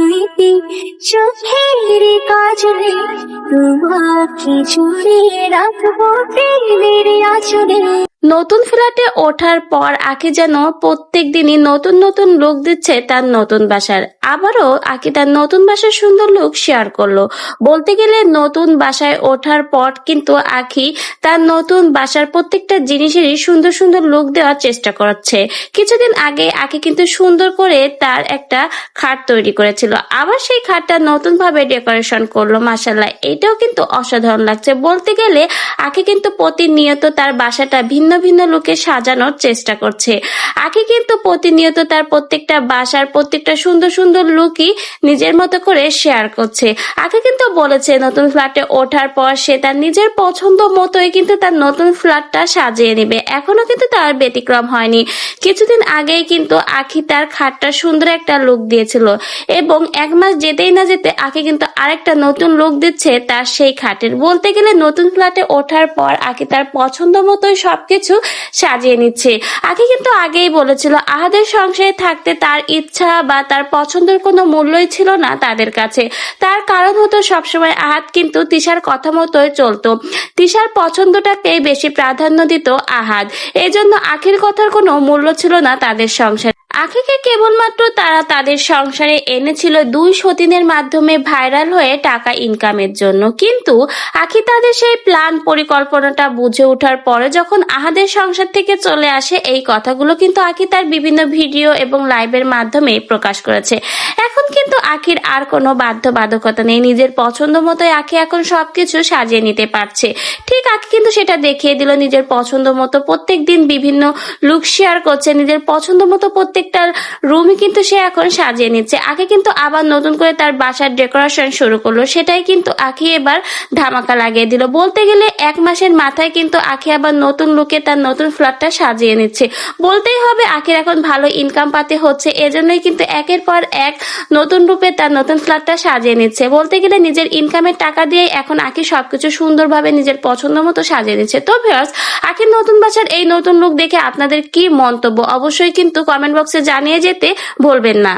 লিপি চোখের কাজলে তোমাকে জুড়ে রাখব আচলে। নতুন ফ্ল্যাটে ওঠার পর আকি যেন প্রত্যেক দিনই নতুন নতুন লুক দিচ্ছে তার নতুন বাসার। আবারও আকি তার নতুন বাসার সুন্দর লুক শেয়ার করল। বলতে গেলে নতুন বাসায় ওঠার পর কিন্তু আখি তার নতুন বাসার প্রত্যেকটা জিনিসেরই সুন্দর সুন্দর লুক দেওয়ার চেষ্টা করছে। কিছুদিন আগে আকি কিন্তু সুন্দর করে তার একটা খাট তৈরি করেছিল। আবার সেই খাটটা নতুন ভাবে ডেকোরেশন করল মাসাল্লাহ এটাও কিন্তু অসাধারণ লাগছে। বলতে গেলে আখি কিন্তু প্রতিনিয়ত তার বাসাটা ভিন্ন ভিন্ন ভিন্ন লুকে সাজানোর চেষ্টা করছে। আখি কিন্তু প্রতিনিয়ত তার প্রত্যেকটা বাসার প্রত্যেকটা সুন্দর সুন্দর লুকই নিজের মতো করে শেয়ার করছে। আখি কিন্তু বলেছে নতুন ফ্ল্যাটে ওঠার পর সে তার নিজের পছন্দ মতোই কিন্তু তার নতুন ফ্ল্যাটটা সাজিয়ে নেবে। এখনও কিন্তু তার ব্যতিক্রম হয়নি। কিছুদিন আগেই কিন্তু আখি তার খাটটা সুন্দর একটা লুক দিয়েছিল এবং এক মাস যেতেই না যেতে আখি কিন্তু আরেকটা নতুন লুক দিচ্ছে তার সেই খাটের। বলতে গেলে নতুন ফ্ল্যাটে ওঠার পর আখি তার পছন্দ মতোই সবকিছু সাজিয়ে নিচ্ছে। আখি কিন্তু আগেই বলেছিল, আহাদের সংসারে থাকতে তার ইচ্ছা বা তার পছন্দের কোনো মূল্যই ছিল না তাদের কাছে। তার কারণ হতো সবসময় আহাত কিন্তু তিশার কথা মতোই চলতো। তিশার পছন্দটাকেই বেশি প্রাধান্য দিত আহাদ। এজন্য আখির কথার কোনো মূল্য ছিল না তাদের সংসারে। আখিকে কেবলমাত্র তারা তাদের সংসারে এনেছিল দুই সতীনের মাধ্যমে ভাইরাল হয়ে টাকা ইনকামের জন্য। কিন্তু আখি তাদের সেই প্ল্যান পরিকল্পনাটা বুঝে ওঠার পরে যখন আহাদের সংসার থেকে চলে আসে, এই কথাগুলো কিন্তু আখি তার বিভিন্ন ভিডিও এবং লাইভের মাধ্যমে প্রকাশ করেছে। এখন কিন্তু আখির আর কোনো বাধ্যবাধকতা নেই। নিজের পছন্দ মতোই আখি এখন সবকিছু সাজিয়ে নিতে পারছে। ঠিক আখি কিন্তু সেটা দেখিয়ে দিল নিজের পছন্দ মতো প্রত্যেক দিন বিভিন্ন লুক শেয়ার করছে। নিজের পছন্দ মতো প্রত্যেকটা রুমই কিন্তু সে এখন সাজিয়ে নিচ্ছে। আগে কিন্তু আবার নতুন করে তার বাসার ডেকোরেশন শুরু করল। সেটাই কিন্তু আখি এবার ধামাকা লাগিয়ে দিল। বলতে গেলে এক মাসের মাথায় কিন্তু আখি আবার নতুন লুকে তার নতুন ফ্ল্যাটটা সাজিয়ে নিচ্ছে। বলতেই হবে আখির এখন ভালো ইনকাম পাতে হচ্ছে। এজন্যই কিন্তু একের পর এক নতুন রূপে তার নতুন ফ্ল্যাটটা সাজিয়ে নিচ্ছে। বলতে গেলে নিজের ইনকামের টাকা দিয়ে এখন আঁকি সবকিছু সুন্দরভাবে নিজের পছন্দ মতো সাজিয়ে নিচ্ছে। তো ভিউয়ার্স আখির নতুন বাসার এই নতুন লুক দেখে আপনাদের কি মন্তব্য? অবশ্যই কিন্তু কমেন্ট বক্সে জানিয়ে যেতে ভুলবেন না।